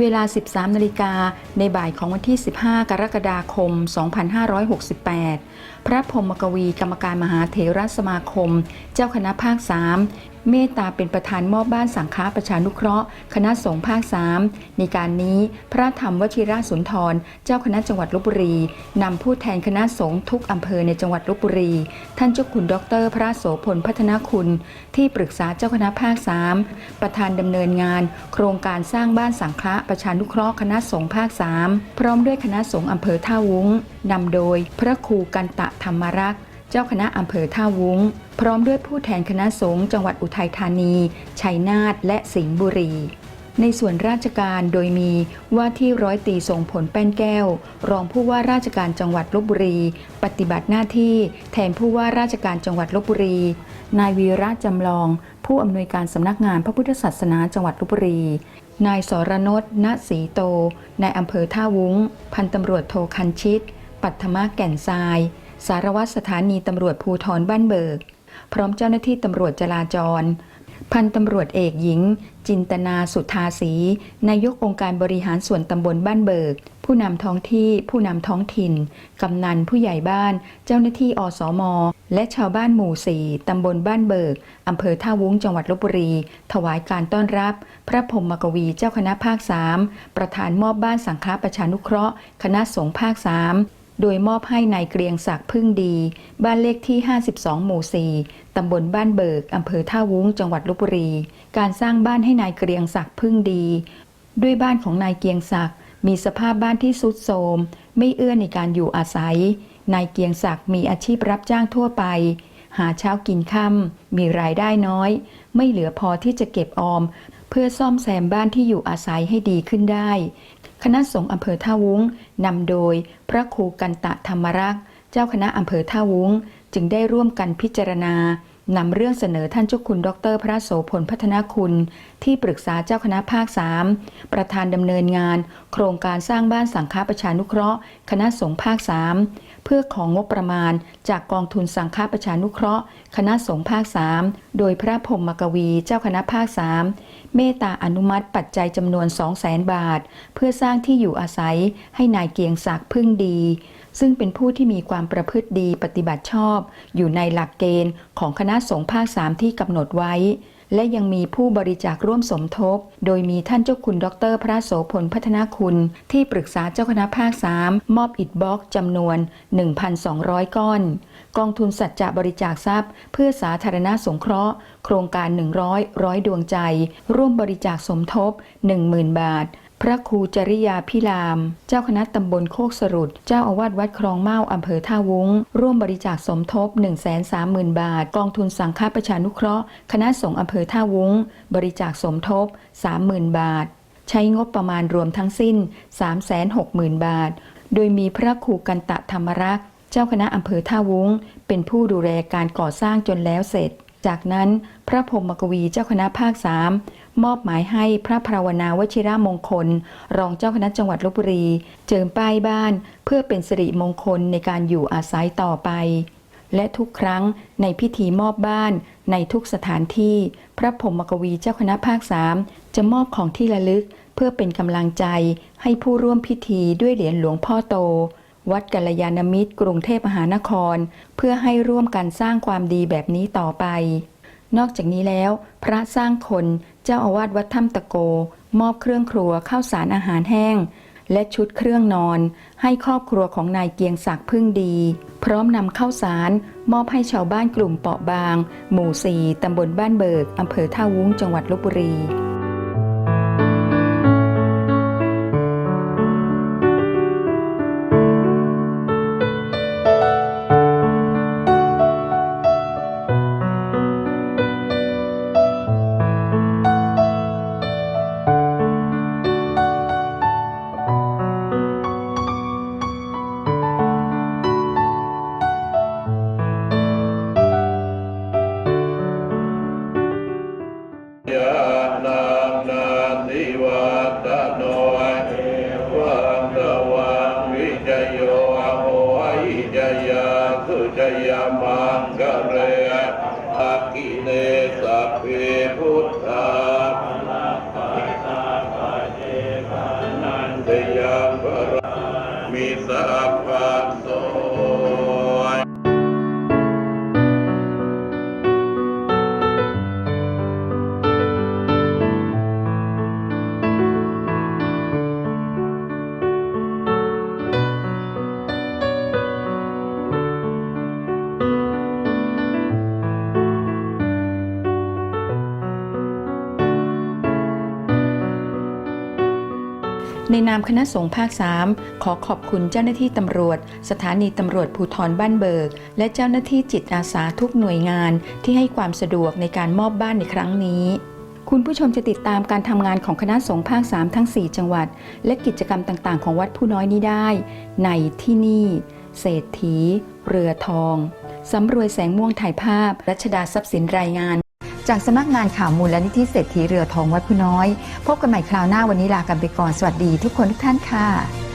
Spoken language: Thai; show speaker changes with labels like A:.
A: เวลา 13 นาฬิกาในบ่ายของวันที่ 15 กรกฎาคม 2568 พระพรหมกวีกรรมการมหาเถรสมาคม เจ้าคณะภาค 3 เมตตาเป็นประธานมอบบ้านสังฆาประชานุเคราะห์ คณะสงฆ์ภาค3ในการนี้พระธรรมวชิระสุนทร เจ้าคณะจังหวัดลบบุรีนำผู้แทนคณะสงฆ์ทุกอำเภอในจังหวัดลบบุรี ท่านเจ้าคุณดร พระโสพลพัฒนาคุณ ที่ปรึกษาเจ้าคณะภาค3ประธานดำเนินงาน โครงการสร้างบ้านสังฆะประชานุเคราะห์คณะสงฆ์ภาค3พร้อมด้วยคณะสงฆ์อำเภอท่าวุ้งนำโดยพระครูกันตะธรรมรักษ์ เจ้าคณะอำเภอท่าวุ้ง พร้อมด้วยผู้แทนคณะสงฆ์จังหวัดอุทัยธานี ชัยนาทและสิงห์บุรี ในส่วนราชการโดยมีว่าที่ร้อยตีทรงผลแป้นแก้ว รองผู้ว่าราชการจังหวัดลบบุรี ปฏิบัติหน้าที่แทนผู้ว่าราชการจังหวัดลบบุรี นายวีระจำลอง ผู้อำนวยการสำนักงานพระพุทธศาสนาจังหวัดลบบุรีนายสรนศณศรีโต นายอำเภอท่าวุ้ง พันตำรวจโทคันชิต ปัทมะแก่นทราย สารวัตรสถานีตำรวจภูทรบ้านเบิก พร้อมเจ้าหน้าที่ตำรวจจราจร พันตำรวจเอกหญิง จินตนาสุทาสี นายกองค์การบริหารส่วนตำบลบ้านเบิก ผู้นำท้องที่ ผู้นำท้องถิ่น กำนันผู้ใหญ่บ้าน เจ้าหน้าที่อสม และชาวบ้านหมู่สี่ตำบลบ้านเบิกอำเภอท่าวุ้งจังหวัดลบบุรี ถวายการต้อนรับ พระพรหมกวีเจ้าคณะภาค3ประธานมอบบ้านสังฆประชานุเคราะห์ คณะสงฆ์ภาค3 โดยมอบให้นายเกรียงศักดิ์พึ่งดี บ้านเลขที่ 52 หมู่ 4 ตำบลบ้านเบิก อำเภอท่าวุ้ง จังหวัดลบบุรี การสร้างบ้านให้นายเกรียงศักดิ์พึ่งดี ด้วยบ้านของนายเกรียงศักดิ์มีสภาพบ้านที่สุดโทรม ไม่เอื้อในการอยู่อาศัย นายเกรียงศักดิ์มีอาชีพรับจ้างทั่วไป หาเช้ากินค่ำมีรายได้น้อย ไม่เหลือพอที่จะเก็บออม เพื่อซ่อมแซมบ้านที่อยู่อาศัยให้ดีขึ้นได้ คณะสงฆ์อำเภอท่าวุ้งนำโดยพระครูกันตะธรรมรักษ์ เจ้าคณะอำเภอท่าวุ้ง จึงได้ร่วมกันพิจารณานำเรื่องเสนอท่านเจ้าคุณดร พระโสพลพัฒนคุณ ที่ปรึกษาเจ้าคณะภาค 3 ประธานดำเนินงาน โครงการสร้างบ้านสังฆประชานุเคราะห์ คณะสงฆ์ภาค 3 เพื่อของงบประมาณ จากกองทุนสังฆประชานุเคราะห์ คณะสงฆ์ภาค3โดยพระพรหมกวีเจ้าคณะภาค3เมตตาอนุมัติปัจจัยจำนวน 200,000บาท เพื่อสร้างที่อยู่อาศัยให้นายเกียงศักดิ์พึ่งดี ซึ่งเป็นผู้ที่มีความประพฤติดีปฏิบัติชอบ อยู่ในหลักเกณฑ์ของคณะสงฆ์ภาค3ที่กำหนดไว้ และยังมีผู้บริจาคร่วมสมทบ โดยมีท่านเจ้าคุณดร พระโสพลพัฒนาคุณ ที่ปรึกษาเจ้าคณะภาค 3 มอบอิฐบล็อกจำนวน 1,200 ก้อน กองทุนสัจจะบริจาคทรัพย์ เพื่อสาธารณสงเคราะห์ โครงการ 100 ร้อยดวงใจ ร่วมบริจาคสมทบ 10,000 บาท พระครูจริยาพิราม เจ้าคณะตำบลโคกสรุด เจ้าอาวาสวัดคลองเมาอำเภอท่าวุ้ง ร่วมบริจาคสมทบ 130,000 บาท กองทุนสังฆประชานุเคราะห์ คณะสงฆ์อำเภอท่าวุ้ง บริจาคสมทบ 30,000 บาท ใช้งบประมาณรวมทั้งสิ้น 360,000 บาท โดยมีพระครูกันตะธรรมรักษ์ เจ้าคณะอำเภอท่าวุ้ง เป็นผู้ดูแลการก่อสร้างจนแล้วเสร็จ จากนั้นพระพรหมกวีเจ้าคณะภาคสามมอบหมายให้พระภาวนาวชิระมงคล รองเจ้าคณะจังหวัดลบบุรี เจิมป้ายบ้าน เพื่อเป็นสิริมงคลในการอยู่อาศัยต่อไป และทุกครั้งในพิธีมอบบ้านในทุกสถานที่ พระพรหมกวีเจ้าคณะภาคสามจะมอบของที่ระลึก เพื่อเป็นกำลังใจให้ผู้ร่วมพิธีด้วยเหรียญหลวงพ่อโต วัดกัลยาณมิตร กรุงเทพมหานคร เพื่อให้ร่วมกันสร้างความดีแบบนี้ต่อไป นอกจากนี้แล้ว พระสร้างคนเจ้าอาวาสวัดถ้ำตะโก มอบเครื่องครัวข้าวสารอาหารแห้ง และชุดเครื่องนอน ให้ครอบครัวของนายเกียงศักดิ์พึ่งดี พร้อมนำข้าวสาร มอบให้ชาวบ้านกลุ่มเปราะบาง หมู่สี่ตำบลบ้านเบิกอำเภอท่าวุ้งจังหวัดลบบุรี
B: สุจยามังกรเรอากิเนสัพเพพุทธาัปะตเนันทยังพระมิสัพพโส
A: ในนามคณะสงฆ์ภาค 3 ขอขอบคุณเจ้าหน้าที่ตำรวจ สถานีตำรวจภูธรบ้านเบิก และเจ้าหน้าที่จิตอาสาทุกหน่วยงานที่ให้ความสะดวกในการมอบบ้านในครั้งนี้ คุณผู้ชมจะติดตามการทำงานของคณะสงฆ์ภาค 3 ทั้ง 4 จังหวัด และกิจกรรมต่างๆ ของวัดผู้น้อยนี้ได้ ในที่นี่ เศรษฐี เรือทองสำรวยแสงม่วงถ่ายภาพ รัชดาทรัพย์สินรายงาน จากสมัครงานข่าวมูลและนิธิเศรษฐีเรือทองวัดผู้น้อย พบกันใหม่คราวหน้าวันนี้ลากันไปก่อนสวัสดีทุกคนทุกท่านค่ะ